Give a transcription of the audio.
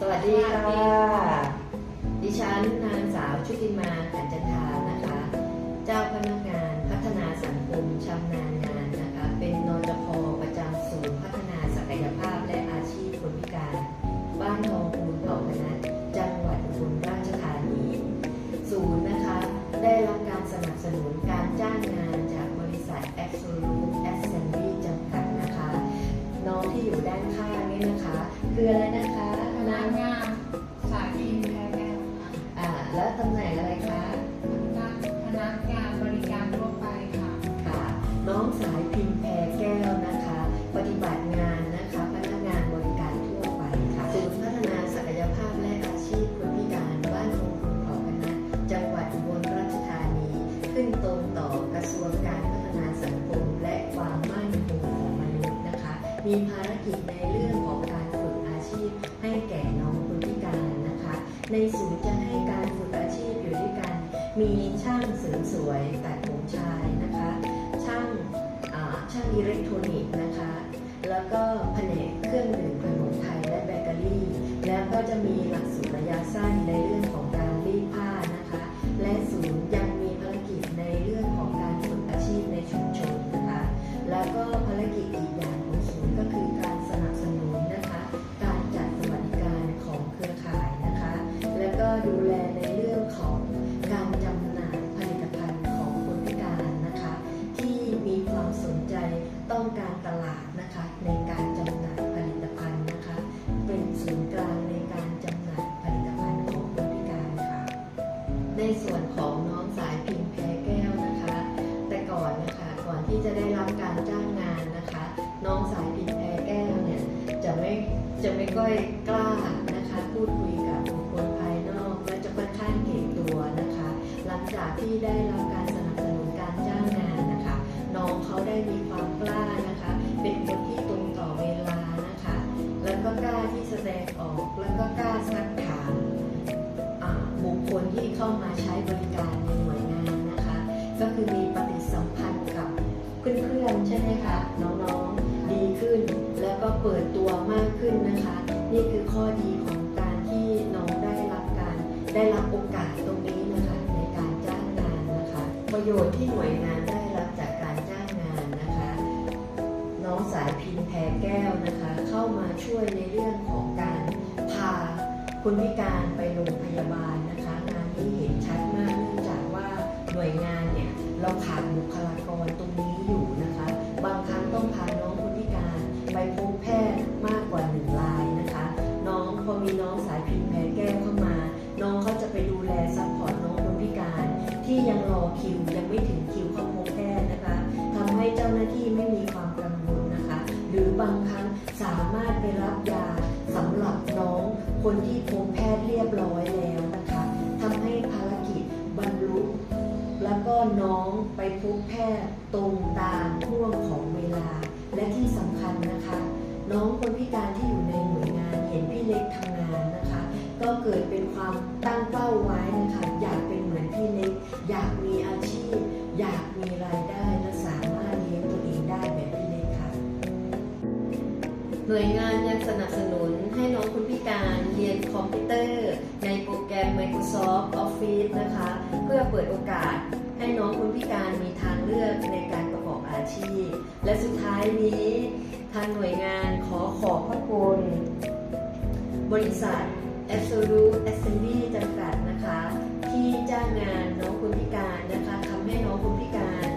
สวัสดีค่ะ ดิฉันนางสาวชุติมาขันจันทานะคะ เจ้าพนักงานพัฒนาสังคมชำนาญงานนะคะ เป็นนจพประจำศูนย์พัฒนาศักยภาพและอาชีพคนพิการ บ้านทองคูนเผ่าพนัสจังหวัดอุบลราชธานี ศูนย์นะคะ ได้รับการสนับสนุนการจ้างงานจากบริษัท Absolute Assembly จำกัดนะคะ น้องที่อยู่ด้านข้างนี่นะคะ คืออะไรนะคะ อะไรคะพนักงานบริการทั่วไปค่ะค่ะ น้องสายพิมพ์แพรแก้วนะคะ ปฏิบัติงานนะคะพนักงานบริการทั่วไปค่ะศูนย์พัฒนาศักยภาพและอาชีพคนพิการบ้านทงคุณขอคณะจังหวัดอุบลราชธานี ขึ้นตรงต่อกระทรวงการพัฒนาสังคมและความมั่นคงของมนุษย์นะคะ มีภารกิจในเรื่องของการฝึกอาชีพให้แก่น้องคนพิการนะคะ ในศูนย์จะ มีช่างเสริมสวยแต่ผมชายนะคะ ช่างอ่าช่างอิเล็กทรอนิกส์นะ จะไม่ค่อยกล้านะคะพูดคุยกับบุคคลภายนอกและจะค่อนข้างเก่งตัวนะคะ หลังจากที่ได้รับการสนับสนุนการจ้างงานนะคะ น้องเขาได้มีความกล้านะคะ เป็นคนที่ตรงต่อเวลานะคะ แล้วก็กล้าที่แสดงออกแล้วก็กล้าซักถามบุคคลที่เข้ามาใช้บริการในหน่วยงานนะคะ ก็คือมีปฏิสัมพันธ์กับเพื่อนๆใช่ไหมคะน้องๆดีขึ้นแล้วก็เปิดตัว ข้อดีของการที่น้องได้รับการได้รับโอกาสตรงนี้นะคะในการจ้างงานนะคะ ประโยชน์ที่หน่วยงานได้รับจากการจ้างงานนะคะ น้องสายพินแพรแก้วนะคะ เข้ามาช่วยในเรื่องของการพาคนพิการไปโรงพยาบาลนะคะ งานนี้เห็นชัดมากเนื่องจากว่าหน่วยงานเนี่ยเราขาดบุคลากรตรงนี้อยู่นะคะ องพอมีน้องสายพินแพรแก้วเข้ามา น้องเขาจะไปดูแลซัพพอร์ตน้องคนพิการ ที่ยังรอคิวยังไม่ถึงคิวเข้าพบแพทย์นะคะทำให้เจ้าหน้าที่ไม่มีความกังวลนะคะ หรือบางครั้งสามารถไปรับยาสำหรับน้องคนที่พบแพทย์เรียบร้อยแล้วนะคะทำให้ภารกิจบรรลุแล้วก็น้องไปพบแพทย์ตรงตามห่วงของ หน่วยงานยังสนับสนุนให้น้องคนพิการเรียนคอมพิวเตอร์ ในโปรแกรม Microsoft Office นะคะ เพื่อเปิดโอกาสให้น้องคนพิการมีทางเลือกในการประกอบอาชีพ และสุดท้ายนี้ทางหน่วยงานขอขอบพระคุณ บริษัท Absolute Assembly จำกัดนะคะ ที่จ้างงานน้องคนพิการนะคะทำให้น้องคนพิการ